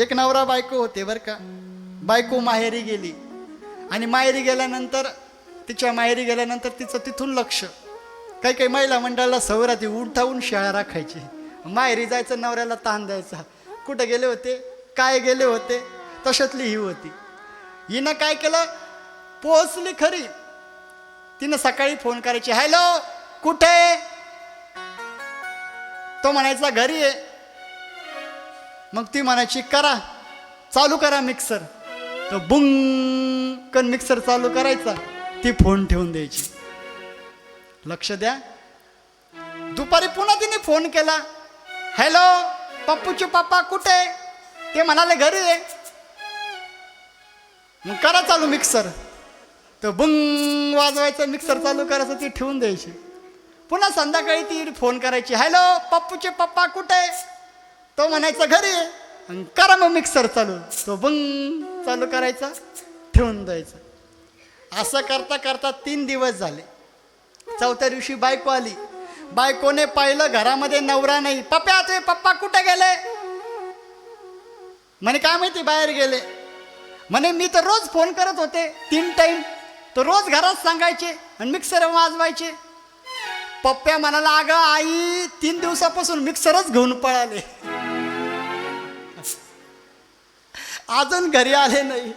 एक नवरा बायको होते बरं का. बायको माहेरी गेली. आणि माहेरी गेल्यानंतर तिच्या माहेरी गेल्यानंतर तिचं तिथून लक्ष. काही काही महिला मंडळाला सवराती ती उठावून शाळा राखायची. माहेरी जायचं नवऱ्याला ताण द्यायचा. कुठं गेले होते? काय गेले होते? तशातली ही होती. हिनं काय केलं? पोहोचली खरी. तिनं सकाळी फोन करायची हॅलो कुठे? तो म्हणायचा घरी आहे. मग ती म्हणायची करा चालू करा मिक्सर तो बुंकन मिक्सर चालू करायचा. ती फोन ठेवून द्यायची. लक्ष द्या. दुपारी पुन्हा तिने फोन केला. हॅलो पप्पूचे पप्पा कुठे? ते म्हणाले घरी आहे. मग करा चालू मिक्सर तर बुंग वाजवायचं मिक्सर चालू करायचं ती ठेवून द्यायची. पुन्हा संध्याकाळी ती फोन करायची हॅलो पप्पूचे पप्पा कुठे? तो म्हणायचा घरी आहे करा मग मिक्सर चालू. तो बंग चालू करायचा ठेवून द्यायचा. असं करता करता तीन दिवस झाले. चौथ्या दिवशी बायको आली. बायकोने पाहिलं घरामध्ये नवरा नाही. पप्पा तुझे पप्पा कुठे गेले? म्हणे काय माहिती बाहेर गेले. म्हणे मी तर रोज फोन करत होते तीन टाईम तर रोज घरात सांगायचे आणि मिक्सर वाजवायचे. पप्प्या म्हणाला अगं आई तीन दिवसापासून मिक्सरच घेऊन पळाले. अजून घरी आले नाही.